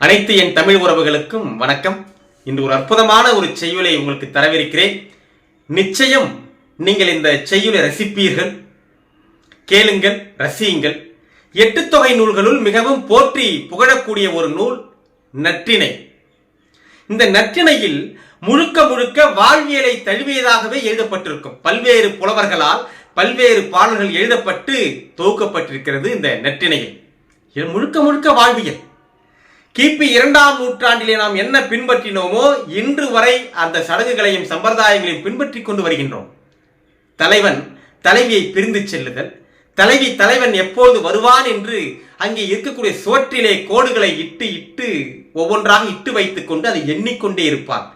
அனைத்து என் தமிழ் உறவுகளுக்கும் வணக்கம். இன்று ஒரு அற்புதமான ஒரு செய்யுளை உங்களுக்கு தரவிருக்கிறேன். நிச்சயம் நீங்கள் இந்த செய்யுளை ரசிப்பீர்கள். கேளுங்கள் ரசியுங்கள். எட்டு தொகை நூல்களுள் மிகவும் போற்றி புகழக்கூடிய ஒரு நூல் நற்றிணை. இந்த நற்றிணையில் முழுக்க முழுக்க வாழ்வியலை தழுவியதாகவே எழுதப்பட்டிருக்கும். பல்வேறு புலவர்களால் பல்வேறு பாடல்கள் எழுதப்பட்டு தொகுக்கப்பட்டிருக்கிறது இந்த நற்றிணையில். இது முழுக்க முழுக்க வாழ்வியல். கிபி இரண்டாம் நூற்றாண்டிலே நாம் என்ன பின்பற்றினோமோ இன்று வரை அந்த சடங்குகளையும் சம்பிரதாயங்களையும் பின்பற்றி கொண்டு வருகின்றோம். தலைவன் தலைவியை பிரிந்து செல்லுதல். தலைவி தலைவன் எப்போது வருவான் என்று அங்கே இருக்கக்கூடிய சுவற்றிலே கோடுகளை இட்டு இட்டு ஒவ்வொன்றாக இட்டு வைத்துக் கொண்டு அதை எண்ணிக்கொண்டே இருப்பான்.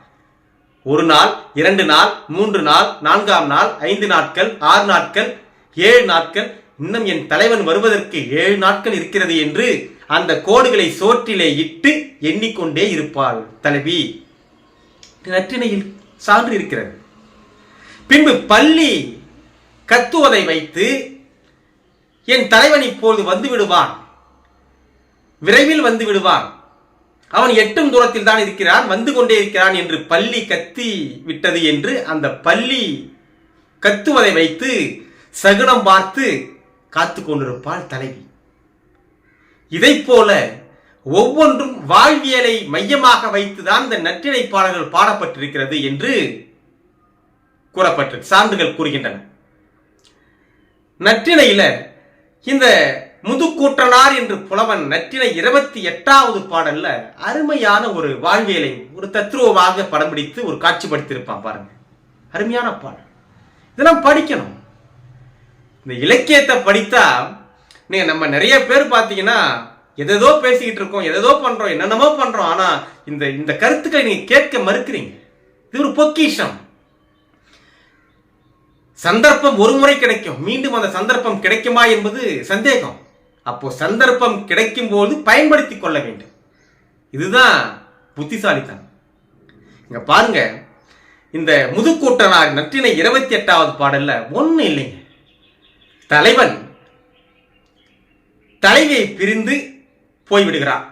ஒரு நாள் இரண்டு நாள் மூன்று நாள் நான்காம் நாள் ஐந்து நாட்கள் ஆறு நாட்கள் ஏழு நாட்கள் இன்னும் என் தலைவன் வருவதற்கு ஏழு நாட்கள் இருக்கிறது என்று அந்த கோடுகளை சோற்றிலே இட்டு எண்ணிக்கொண்டே இருப்பாள். தலைவி நற்றினையில் சான்று இருக்கிறது. பின்பு பள்ளி கத்துவதை வைத்து என் தலைவன் இப்பொழுது வந்து விடுவான். விரைவில் வந்து விடுவான். அவன் எட்டும் தூரத்தில் தான் இருக்கிறான் வந்து கொண்டே இருக்கிறான் என்று பள்ளி கத்தி விட்டது என்று அந்த பள்ளி கத்துவதை வைத்து சகுனம் பார்த்து காத்து கொண்டிருப்பாள் தலைவி. இதைப் போல ஒவ்வொன்றும் வாழ்வியலை மையமாக வைத்துதான் இந்த நற்றிணை பாடல்கள் பாடப்பட்டிருக்கிறது என்று கூறப்பட்டு சான்றுகள் கூறுகின்றன. நற்றிணையில இந்த முதுக்கூற்றனார் என்று புலவன் நற்றினை இருபத்தி எட்டாவது பாடல்ல அருமையான ஒரு வாழ்வியலை ஒரு தத்துருவமாக படம் பிடித்து ஒரு காட்சிப்படுத்தியிருப்பான் பாருங்க. அருமையான பாடல். இதெல்லாம் படிக்கணும். இந்த இலக்கியத்தை படித்தா நீங்க நம்ம நிறைய பேர் பார்த்தீங்கன்னா எதேதோ பேசிக்கிட்டு இருக்கோம் எதேதோ பண்றோம் என்னென்னமோ பண்றோம். ஆனா இந்த இந்த கருத்துக்களை நீங்க கேட்க மறுக்கிறீங்க. இது ஒரு பொக்கிஷம். சந்தர்ப்பம் ஒரு முறை கிடைக்கும். மீண்டும் அந்த சந்தர்ப்பம் கிடைக்குமா என்பது சந்தேகம். அப்போ சந்தர்ப்பம் கிடைக்கும் போது பயன்படுத்தி கொள்ள வேண்டும். இதுதான் புத்திசாலித்தனம். இங்க பாருங்க. இந்த முதுக்கூட்டனார் நற்றினை இருபத்தி எட்டாவது பாடல்ல ஒன்றும் இல்லைங்க. தலைவன் தலைவியை பிரிந்து போய்விடுகிறார்.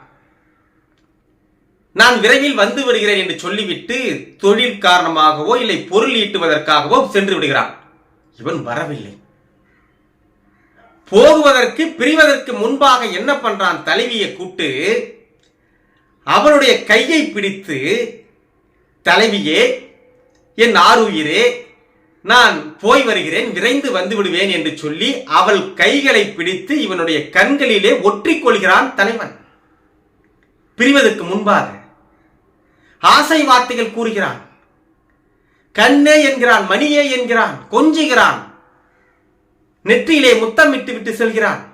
நான் விரைவில் வந்து விடுகிறேன் என்று சொல்லிவிட்டு தொழில் காரணமாகவோ இல்லை பொருள் ஈட்டுவதற்காகவோ சென்று விடுகிறான். இவன் வரவில்லை. போகுவதற்கு பிரிவதற்கு முன்பாக என்ன பண்றான்? தலைவியை கூட்டு அவளுடைய கையை பிடித்து தலைவியே என் ஆறுயிரே நான் போய் வருகிறேன் விரைந்து வந்து விடுவேன் என்று சொல்லி அவள் கைகளை பிடித்து இவனுடைய கண்களிலே ஒற்றிக் கொள்கிறான் தலைவன். பிரிவதற்கு முன்பாக ஆசை வார்த்தைகள் கூறுகிறான். கண்ணே என்கிறான் மணியே என்கிறான் கொஞ்சுகிறான். நெற்றியிலே முத்தமிட்டு விட்டு செல்கிறான்.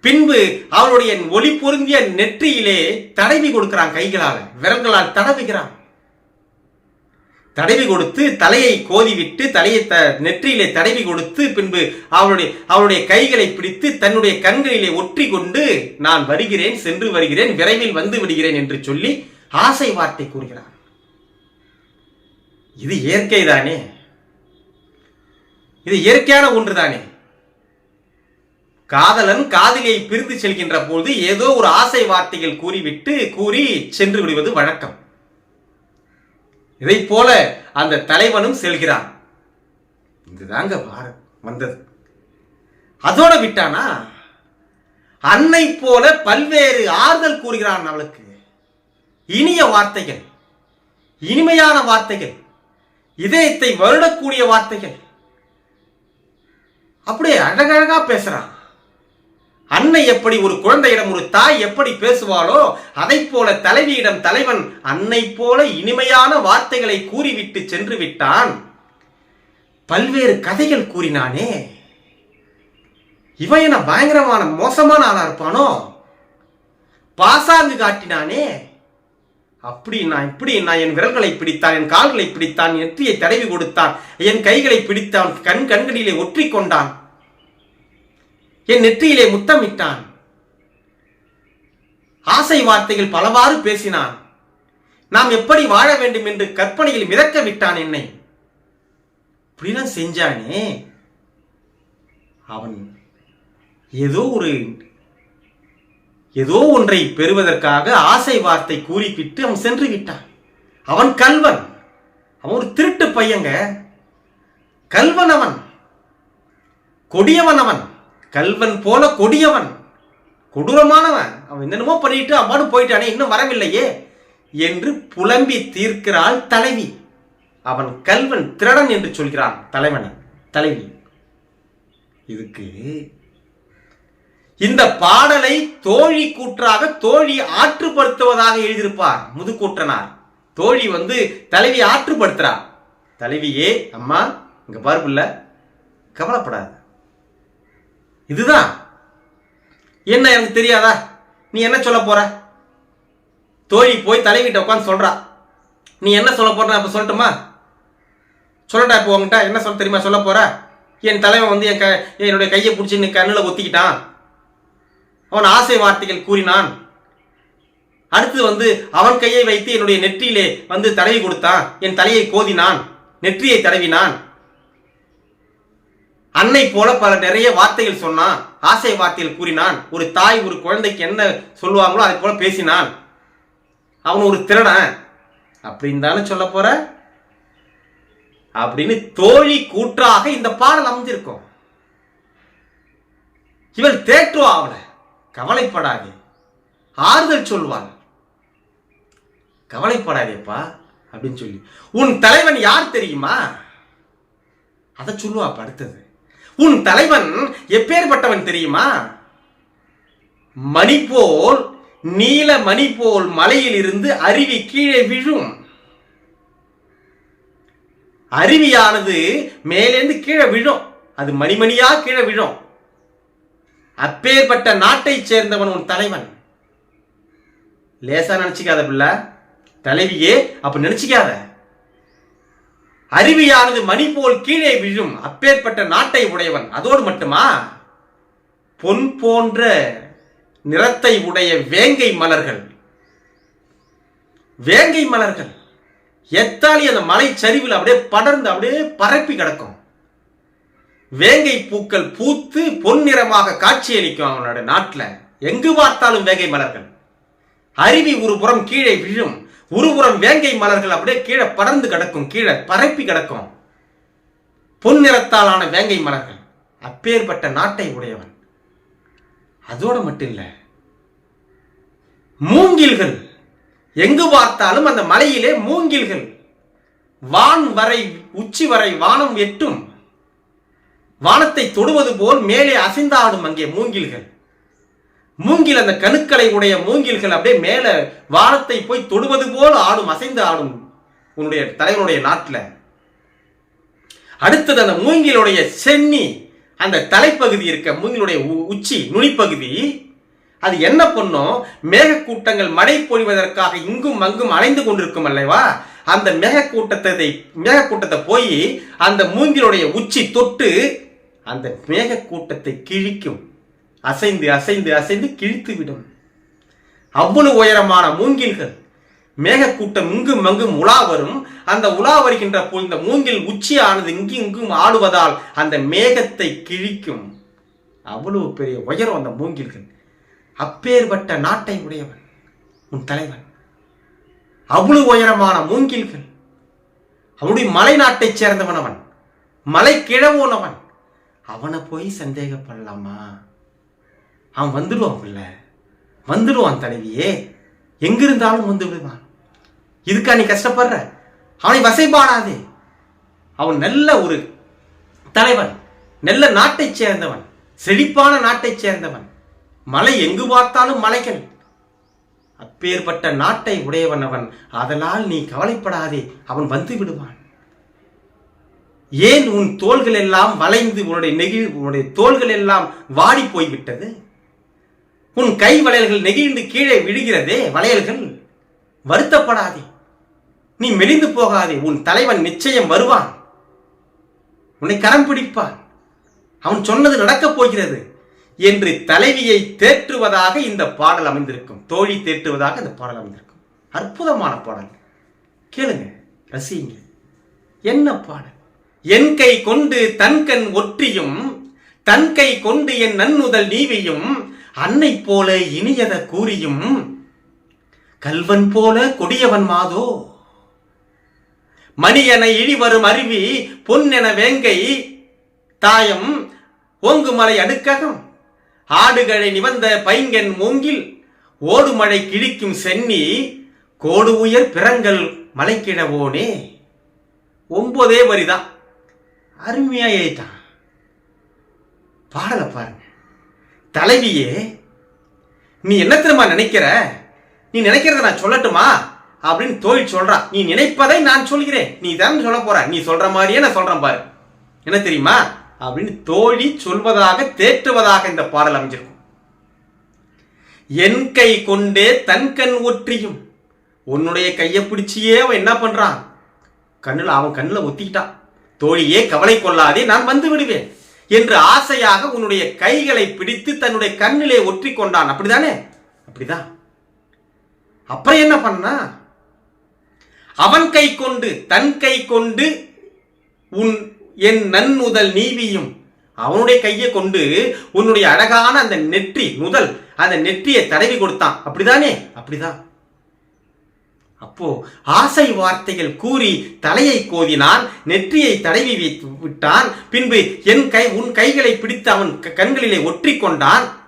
பின்பு அவளுடைய ஒளி பொருந்திய நெற்றியிலே தடவி கொடுக்கிறான் கைகளால் விரல்களால் தடவுகிறான். தடவி கொடுத்து தலையை கோதிவிட்டு தலையை த நெற்றியிலே தடவி கொடுத்து பின்பு அவளுடைய அவளுடைய கைகளை பிடித்து தன்னுடைய கண்களிலே ஒற்றி கொண்டு நான் வருகிறேன் சென்று வருகிறேன் விரைவில் வந்து விடுகிறேன் என்று சொல்லி ஆசை வார்த்தை கூறுகிறான். இது இயற்கை தானே இது இயற்கையான ஒன்று தானே காதலன் காதலியை பிரிந்து செல்கின்ற போது ஏதோ ஒரு ஆசை வார்த்தைகள் கூறிவிட்டு கூறி சென்று விடுவது வழக்கம். இதை போல அந்த தலைவனும் செல்கிறான். இதுதாங்க பாரத் வந்தது. அதோட விட்டானா? அன்னை போல பல்வேறு ஆறுதல் கூறுகிறான் அவளுக்கு. இனிய வார்த்தைகள் இனிமையான வார்த்தைகள் இதயத்தை வருடக்கூடிய வார்த்தைகள். அப்படியே அழகழகா பேசுறான். அன்னை எப்படி ஒரு குழந்தையிடம் ஒரு தாய் எப்படி பேசுவாளோ அதை போல தலைவியிடம் தலைவன் அன்னை போல இனிமையான வார்த்தைகளை கூறிவிட்டு சென்று விட்டான் பல்வேறு கதைகள் கூறினானே. இவன் என்ன பயங்கரமான மோசமான ஆளா இருப்பானோ? பாசாங்கு காட்டினானே. அப்படி நான் இப்படி நான் என் விரல்களை பிடித்தான் என் கால்களை பிடித்தான் நெற்றியை தடவி கொடுத்தான் என் கைகளை பிடித்தான் கண் கண்களிலே ஒற்றி கொண்டான். என் நெற்றியிலே முத்தமிட்டான். ஆசை வார்த்தைகள் பலவாறு பேசினான். நாம் எப்படி வாழ வேண்டும் என்று கற்பனையில் மிதக்க விட்டான் என்னை. இப்படிலாம் செஞ்சானே. அவன் ஏதோ ஒரு ஏதோ ஒன்றை பெறுவதற்காக ஆசை வார்த்தை கூறிவிட்டு அவன் சென்று விட்டான். அவன் கல்வன். அவன் ஒரு திருட்டு பையங்க. கல்வன் அவன். கொடியவன் அவன். கல்வன் போல கொடியவன் கொடூரமானவன். அவன் என்னென்னமோ பண்ணிட்டு அம்மாடு போயிட்டானே இன்னும் வரவில்லையே என்று புலம்பி தீர்க்கிறாள் தலைவி. அவன் கல்வன் திருடன் என்று சொல்கிறான் தலைவனை தலைவி. இதுக்கு இந்த பாடலை தோழி கூற்றாக தோழி ஆற்றுப்படுத்துவதாக எழுதியிருப்பார் முதுக்கூற்றனார் தோழி வந்து தலைவி ஆற்றுப்படுத்துறா. தலைவியே அம்மா இங்க பாரு கவலைப்படாது. இதுதான். என்ன எனக்கு தெரியாதா? நீ என்ன சொல்ல போற? தோழி போய் தலைவிட்ட உட்காந்து சொல்றா. நீ என்ன சொல்ல போற அப்ப சொல்லட்டுமா? சொல்லட்டா இப்போ உங்ககிட்ட என்ன சொல்ல தெரியுமா சொல்ல போற? என் தலைவன் வந்து என் க என்னுடைய கையை பிடிச்சி நீ கண்ணில் ஒத்திக்கிட்டான். அவன் ஆசை வார்த்தைகள் கூறினான். அடுத்து வந்து அவன் கையை வைத்து என்னுடைய நெற்றியிலே வந்து தடவி கொடுத்தான். என் தலையை கோதினான். நெற்றியை தடவினான். அன்னை போல பல நிறைய வார்த்தைகள் சொன்னான். ஆசை வார்த்தைகள் கூறினான். ஒரு தாய் ஒரு குழந்தைக்கு என்ன சொல்லுவாங்களோ அதை போல பேசினான். அவன் ஒரு திருடன். அப்படின்னு தானே சொல்ல போற? அப்படின்னு தோழி கூற்றாக இந்த பாடல் அமைஞ்சிருக்கும். இவள் தேற்றுவா அவளை. கவலைப்படாதே. ஆறுதல் சொல்வாள். கவலைப்படாதேப்பா அப்படின்னு சொல்லி. உன் தலைவன் யார் தெரியுமா? அதை சொல்லுவா அடுத்தது. உன் தலைவன் எப்பேற்பட்டவன் தெரியுமா? மணி போல் நீல மணி போல் மலையில் இருந்து அருவி கீழே விழும். அருவியானது மேலேந்து கீழே விழும். அது மணிமணியா கீழே விழும். அப்பேற்பட்ட நாட்டை சேர்ந்தவன் உன் தலைவன். லேசா நினைச்சுக்காத பிள்ளை. தலைவியே அப்ப நினைச்சுக்காத. அருவியானது மணி போல் கீழே விழும். அப்பேற்பட்ட நாட்டை உடையவன். அதோடு மட்டுமா? பொன் போன்ற நிறத்தை உடைய வேங்கை மலர்கள். வேங்கை மலர்கள். எத்தாலி அந்த மலை சரிவில் அப்படியே படர்ந்து அப்படியே பரப்பி கிடக்கும். வேங்கை பூக்கள் பூத்து பொன் நிறமாக காட்சியளிக்கும் அவனோட நாட்டில். எங்கு பார்த்தாலும் வேங்கை மலர்கள். அருவி ஒரு புறம் கீழே விழும். ஒருபுறம் வேங்கை மலர்கள் அப்படியே கீழே படர்ந்து கிடக்கும் கீழே பரப்பி கிடக்கும். பொன் நிறத்தாலான வேங்கை மலர்கள். அப்பேற்பட்ட நாட்டை உடையவன். அதோட மட்டும் இல்லை மூங்கில்கள். எங்கு பார்த்தாலும் அந்த மலையிலே மூங்கில்கள். வான் வரை உச்சி வரை வானம் எட்டும். வானத்தை தொடுவது போல் மேலே அசைந்தாடும் அங்கே மூங்கில்கள். மூங்கில் அந்த கணுக்களை உடைய மூங்கில்கள் அப்படியே மேல வானத்தை போய் தொடுவது போல் ஆடும் அசைந்து ஆடும் உன்னுடைய தலைவனுடைய நாட்டில். அடுத்தது அந்த மூங்கிலுடைய சென்னி அந்த தலைப்பகுதி இருக்க மூங்கிலுடைய உ- உச்சி நுனிப்பகுதி அது என்ன பண்ணும் மேகக்கூட்டங்கள் மழை பொழிவதற்காக இங்கும் அங்கும் அலைந்து கொண்டிருக்கும் அல்லவா? அந்த மேகக்கூட்டத்தை மேகக்கூட்டத்தை போய் அந்த மூங்கிலுடைய உச்சி தொட்டு அந்த மேகக்கூட்டத்தை கிழிக்கும். அசைந்து அசைந்து அசைந்து கிழித்து விடும் அவ்வளவு உயரமான மூங்கில்கள் மேகக்கூட்டம் இங்கும் அங்கும் உலா வரும். அந்த உலா வருகின்ற போது இந்த மூங்கில் உச்சியானது இங்கும் இங்கும் ஆடுவதால் அந்த மேகத்தை கிழிக்கும். அவ்வளவு பெரிய உயரம் அந்த மூங்கில்கள். அப்பேற்பட்ட நாட்டை உடையவன் உன் தலைவன். அவ்வளவு உயரமான மூங்கில்கள். அவனுடைய மலை நாட்டைச் சேர்ந்தவன் அவன். மலை கிழவோனவன். அவனை போய் சந்தேகப்படலாமா? அவன் வந்துடுவான் பிள்ளை. வந்துடுவான் தலைவியே. எங்கிருந்தாலும் வந்து விடுவான். இதுக்கா நீ கஷ்டப்படுற? அவனை வசைபாடாதே. அவன் நல்ல ஒரு தலைவன். நல்ல நாட்டைச் சேர்ந்தவன். செழிப்பான நாட்டைச் சேர்ந்தவன். மலை எங்கு பார்த்தாலும் மலைகள். அப்பேற்பட்ட நாட்டை உடையவன் அவன். அதனால் நீ கவலைப்படாதே. அவன் வந்து விடுவான். ஏன் உன் தோள்கள் எல்லாம் வளைந்து உன்னுடைய நெகிழ் உன்னுடைய தோள்கள் எல்லாம் வாடி போய்விட்டது? உன் கை வளையல்கள் நெகிழ்ந்து கீழே விழுகிறதே வளையல்கள் வருத்தப்படாதே. நீ மெலிந்து போகாதே உன் தலைவன் நிச்சயம் வருவான். உன்னை கரம் பிடிப்பான். அவன் சொன்னது நடக்கப் போகிறது என்று தலைவியை தேற்றுவதாக இந்த பாடல் அமைந்திருக்கும். தோழி தேற்றுவதாக இந்த பாடல் அமைந்திருக்கும். அற்புதமான பாடல். கேளுங்க ரசிங்க என்ன பாடல்? என் கை கொண்டு தன் கண் ஒற்றியும் தன் கை கொண்டு என் நன்னுதல் நீவியும் அன்னை போல இனியத கூறியும் கல்வன் போல கொடியவன் மாதோ? மணி என இழி வரும் அருவி பொன் என வேங்கை தாயம் ஓங்குமலை அடுக்ககம். ஆடுகளை நிவந்த பைங்கன் மூங்கில் ஓடுமழை கிழிக்கும் சென்னி கோடு உயர் பிறங்கள் மலைக்கிடவோனே? ஒன்பதே வரிதான் அருமையா எழுதிட்டான். பாடலை பாருங்க. தலைவியே நீ என்ன தெரியுமா நினைக்கிற? நீ நினைக்கிறத நான் சொல்லட்டுமா? அப்படின்னு தோழி சொல்றா. நீ நினைப்பதை நான் சொல்கிறேன். நீ தான் சொல்ல போற. நீ சொல்ற மாதிரியே நான் சொல்றேன் பாரு. என்ன தெரியுமா? அப்படின்னு தோழி சொல்வதாக தேற்றுவதாக இந்த பாடல் அமைஞ்சிருக்கும். என் கை கொண்டே தன் கண் ஒற்றியும். உன்னுடைய கையை பிடிச்சியே அவன் என்ன பண்றான்? கண்ணில் அவன் கண்ணில் ஒத்திக்கிட்டான். தோழியே கவலை கொள்ளாதே நான் வந்து விடுவேன். என்று ஆசையாக உன்னுடைய கைகளை பிடித்து தன்னுடைய கண்ணிலே ஒற்றி கொண்டான் அப்படிதானே? அப்படிதான் அப்புறம் என்ன பண்ணா? அவன் கை கொண்டு தன் கை கொண்டு உன் என் நன்முதல் நீவியும் அவனுடைய கையை கொண்டு உன்னுடைய அழகான அந்த நெற்றி முதல் அந்த நெற்றியை தடவி கொடுத்தான். அப்படிதானே? அப்படிதான் அப்போ ஆசை வார்த்தைகள் கூறி தலையை கோதினான் நெற்றியை தடவி வைத்து விட்டான். பின்பு என் கை உன் கைகளை பிடித்து அவன் க- கண்களிலே ஒற்றி கொண்டான்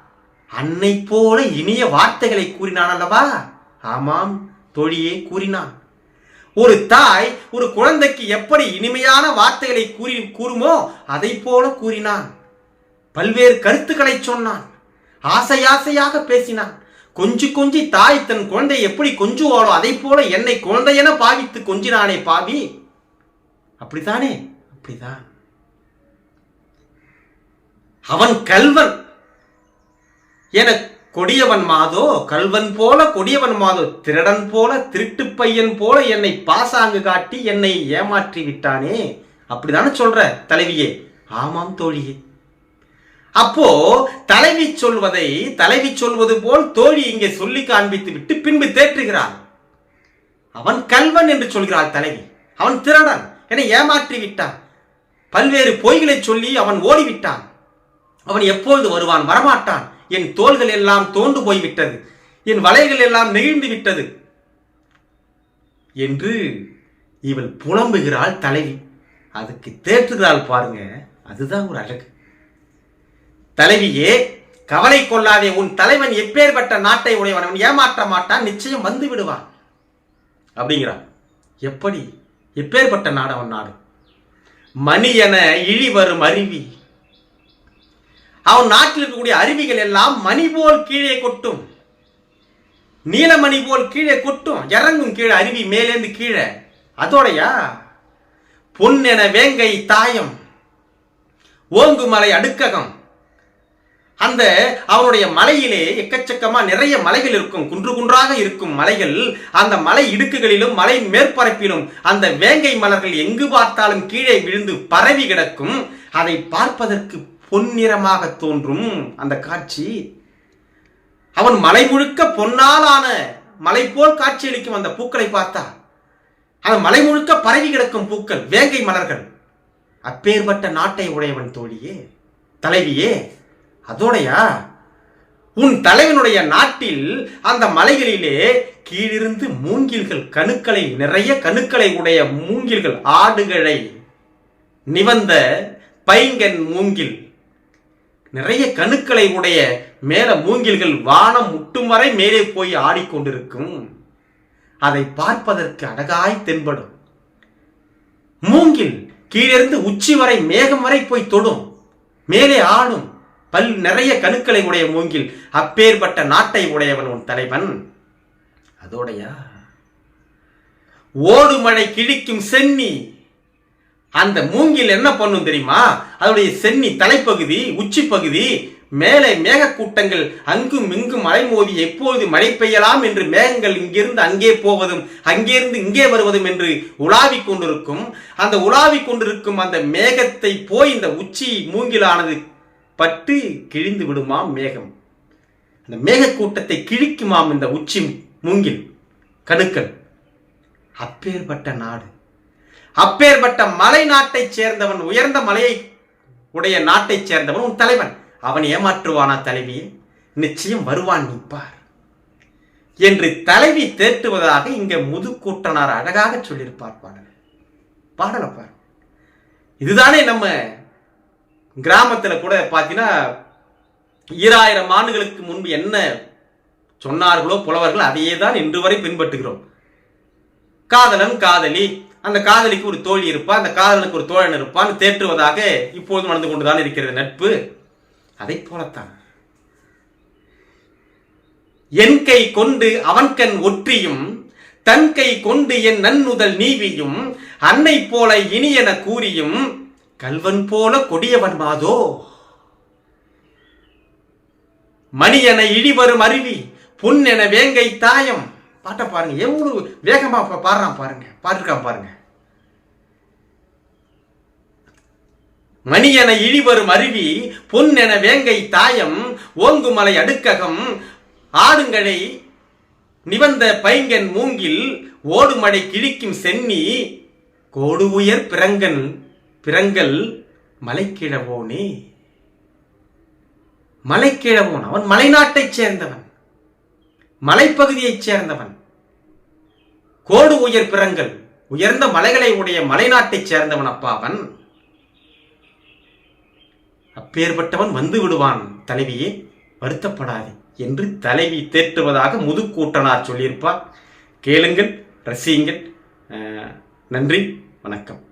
அன்னை போல இனிய வார்த்தைகளை கூறினான் அல்லவா? ஆமாம் தோழியே கூறினான். ஒரு தாய் ஒரு குழந்தைக்கு எப்படி இனிமையான வார்த்தைகளை கூறி கூறுமோ அதை போல கூறினான். பல்வேறு கருத்துக்களை சொன்னான். ஆசை ஆசையாக பேசினான். கொஞ்சி கொஞ்சி தாய் தன் குழந்தை எப்படி கொஞ்சுவாளோ அதை போல என்னை குழந்தையென பாவித்து கொஞ்சினானே பாவி. அப்படித்தானே? அப்படிதான் அவன் கல்வன். என கொடியவன் மாதோ கல்வன் போல கொடியவன் மாதோ திருடன் போல திருட்டு பையன் போல என்னை பாசாங்கு காட்டி என்னை ஏமாற்றி விட்டானே. அப்படிதானே சொல்ற தலைவியே. ஆமாம் தோழியே. அப்போ தலைவி சொல்வதை தலைவி சொல்வது போல் தோழி இங்கே சொல்லி காண்பித்து விட்டு பின்பு தேற்றுகிறாள். அவன் கல்வன் என்று சொல்கிறாள் தலைவி. அவன் திருடன் என ஏமாற்றி விட்டான். பல்வேறு பொய்களை சொல்லி அவன் ஓடிவிட்டான். அவன் எப்பொழுது வருவான் வரமாட்டான். என் தோள்கள் எல்லாம் தோண்டு போய்விட்டது. என் வலைகள் எல்லாம் நெகிழ்ந்து விட்டது. என்று இவள் புலம்புகிறாள் தலைவி. அதுக்கு தேற்றுகிறாள் பாருங்க. அதுதான் ஒரு அழகு. தலைவியே கவலை கொள்ளாதே உன் தலைவன் எப்பேற்பட்ட நாட்டை உடையவன் அவன் ஏமாற்ற மாட்டான் நிச்சயம் வந்து விடுவான். அப்படிங்கிறான். எப்படி? எப்பேற்பட்ட நாடு அவன் நாடு? மணி என இழி வரும் அருவி. அவன் நாட்டில் இருக்கக்கூடிய அருவிகள் எல்லாம் மணி போல் கீழே கொட்டும். நீலமணி போல் கீழே கொட்டும். இறங்கும் கீழே அருவி மேலேந்து கீழே. அதோடையா? பொன் என வேங்கை தாயம். ஓங்குமலை அடுக்ககம். அந்த அவனுடைய மலையிலே எக்கச்சக்கமா நிறைய மலைகள் இருக்கும். குன்று குன்றாக இருக்கும் மலைகள். அந்த மலை இடுக்குகளிலும் மலை மேற்பரப்பிலும் அந்த வேங்கை மலர்கள் எங்கு பார்த்தாலும் கீழே விழுந்து பரவி கிடக்கும். அதை பார்ப்பதற்கு பொன்னிறமாக தோன்றும் அந்த காட்சி. அவன் மலை முழுக்க பொன்னாலான மலை போல் காட்சியளிக்கும் அந்த பூக்களை பார்த்தா. அந்த மலை முழுக்க பரவி கிடக்கும் பூக்கள் வேங்கை மலர்கள். அப்பேற்பட்ட நாட்டை உடையவன் தோழியே தலைவியே அதோடையா? உன் தலைவனுடைய நாட்டில் அந்த மலைகளிலே கீழிருந்து மூங்கில்கள் கணுக்களை நிறைய கணுக்களை உடைய மூங்கில்கள் ஆடுகளை நிவந்த பைங்கன் மூங்கில். நிறைய கணுக்களை உடைய மேல மூங்கில்கள் வானம் முட்டும் வரை மேலே போய் ஆடிக்கொண்டிருக்கும். அதை பார்ப்பதற்கு அழகாய் தென்படும். மூங்கில் கீழிருந்து உச்சி வரை மேகம் வரை போய் தொடும். மேலே ஆடும். பல் நிறைய கணுக்களை உடைய மூங்கில் அப்பேற்பட்ட நாட்டை உடையவன் உன் தலைவன். அதோடையா? ஓடுமழை கிழிக்கும் சென்னி. அந்த மூங்கில் என்ன பண்ணும் தெரியுமா? அதனுடைய சென்னி தலைப்பகுதி உச்சி பகுதி மேலே மேகக்கூட்டங்கள் அங்கும் இங்கும் மழை மோதி எப்போது மழை பெய்யலாம் என்று மேகங்கள் இங்கிருந்து அங்கே போவதும் அங்கிருந்து இங்கே வருவதும் என்று உலாவி கொண்டிருக்கும். அந்த உலாவி கொண்டிருக்கும் அந்த மேகத்தை போய் இந்த உச்சி மூங்கிலானது பட்டு கிழிந்து விடுமாம் மேகம். அந்த மேகக்கூட்டத்தை கிழிக்குமாம் இந்த உச்சி மூங்கில் கணுக்கள். அப்பேற்பட்ட நாடு. அப்பேற்பட்ட மலை நாட்டைச் சேர்ந்தவன் உயர்ந்த மலையை உடைய நாட்டைச் சேர்ந்தவன் உன் தலைவன். அவன் ஏமாற்றுவானா தலைவியே? நிச்சயம் வருவான் நிற்பார் என்று தலைவி தேற்றுவதாக இங்கே முதுக்கூட்டனார் அழகாக சொல்லியிருப்பார் பாடல். பாடலை பார் இதுதானே நம்ம கிராமத்துல கூட பார்த்தீங்கன்னா ஈராயிரம் ஆண்டுகளுக்கு முன்பு என்ன சொன்னார்களோ புலவர்கள் அதையே தான் இன்று வரை பின்பற்றுகிறோம். காதலன் காதலி அந்த காதலிக்கு ஒரு தோழி இருப்பா அந்த காதலனுக்கு ஒரு தோழன் இருப்பான் தேற்றுவதாக இப்போது நடந்து கொண்டுதான் இருக்கிறது நட்பு. அதை போலத்தான். என் கை கொண்டு அவன் கண் ஒற்றியும் தன் கை கொண்டு என் நன்னுதல் நீவியும் அன்னை போல இனியென கூறியும் கல்வன் போல கொடியவன் மாதோ? மணியென இழிவரும் அருவி புன் என வேங்கை தாயம். பாட்டை பாருங்க எவ்வளவு வேகமா பாடுறான் பாருங்க பாட்டுருக்கான் பாருங்க. மணியென இழிவரும் அருவி பொன் என வேங்கை தாயம். ஓங்குமலை அடுக்ககம் ஆடுங்கடை நிவந்த பைங்கன் மூங்கில் ஓடுமடை கிழிக்கும் சென்னி கோடு உயர் பிறங்கன் பிறங்கல் மலைக்கிழவோனே மலைக்கிழவோன் அவன் மலைநாட்டைச் சேர்ந்தவன். மலைப்பகுதியைச் சேர்ந்தவன். கோடு உயர் பிறங்கள். உயர்ந்த மலைகளை உடைய மலைநாட்டைச் சேர்ந்தவன் அப்பா அவன். அப்பேற்பட்டவன் வந்து விடுவான். தலைவியே வருத்தப்படாதே என்று தலைவி தேற்றுவதாக முதுக்கூட்டனார் சொல்லியிருப்பார். கேளுங்கள் ரசியுங்கள். நன்றி வணக்கம்.